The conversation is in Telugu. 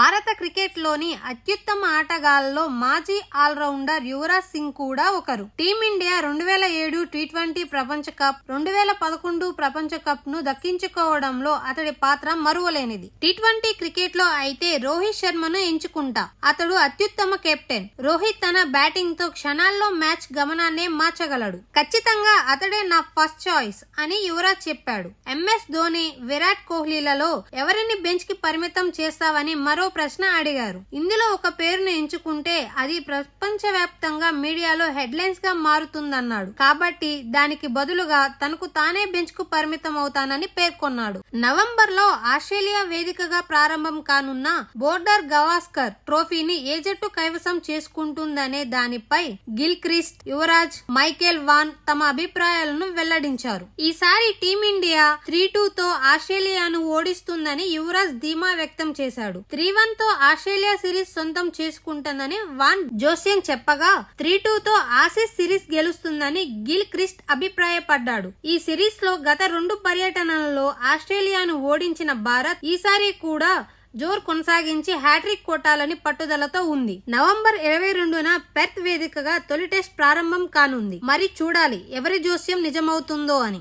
భారత క్రికెట్లోని అత్యుత్తమ ఆటగాళ్ళలో మాజీ ఆల్రౌండర్ యువరాజ్ సింగ్ కూడా ఒకరు. టీమిండియా రెండు వేల ఏడు టీ ట్వంటీ ప్రపంచ కప్ రెండు వేల పదకొండు ప్రపంచ కప్ను దక్కించుకోవడంలో అతడి పాత్ర మరువలేనిది. టీ ట్వంటీ క్రికెట్లో అయితే రోహిత్ శర్మను ఎంచుకుంటా. అతడు అత్యుత్తమ కెప్టెన్. రోహిత్ తన బ్యాటింగ్తో క్షణాల్లో మ్యాచ్ గమనాన్నే మార్చగలడు. ఖచ్చితంగా అతడే నా ఫస్ట్ చాయిస్ అని యువరాజ్ చెప్పాడు. ఎంఎస్ ధోని విరాట్ కోహ్లీలలో ఎవరిని బెంచ్కి పరిమితం చేస్తావని మరో ప్రశ్న అడిగారు. ఇందులో ఒక పేరును ఎంచుకుంటే అది ప్రపంచవ్యాప్తంగా మీడియాలో హెడ్లైన్స్గా మారుతుందన్నాడు. కాబట్టి దానికి బదులుగా తనకు తానే బెంచ్కు పరిమితం అవుతానని పేర్కొన్నాడు. నవంబర్లో ఆస్ట్రేలియా వేదికగా ప్రారంభం కానున్న బోర్డర్ గవాస్కర్ ట్రోఫీని ఏ జట్టు కైవసం చేసుకుంటుందనే దానిపై Gilchrist Yuvraj Michael Vaughan తమ అభిప్రాయాలను వెల్లడించారు. ఈసారి టీమిండియా త్రీ టూ తో ఆస్ట్రేలియాను ఓడిస్తుందని యువరాజ్ ధీమా వ్యక్తం చేశాడు. త్రీ వన్తో ఆస్ట్రేలియా సిరీస్ సొంతం చేసుకుంటుందని వాన్ జోసియన్ చెప్పగా త్రీ టూ తో ఆసీస్ సిరీస్ గెలుస్తుందని గిల్ క్రిస్ట్ అభిప్రాయపడ్డాడు. ఈ సిరీస్లో గత రెండు పర్యటనలలో ఆస్ట్రేలియాను ఓడించిన భారత్ ఈసారి కూడా జోర్ కొనసాగించి హ్యాట్రిక్ కొట్టాలని పట్టుదలతో ఉంది. నవంబర్ ఇరవై రెండున పెర్త్ వేదికగా తొలి టెస్ట్ ప్రారంభం కానుంది. మరి చూడాలి ఎవరి జోస్యం నిజమవుతుందో అని.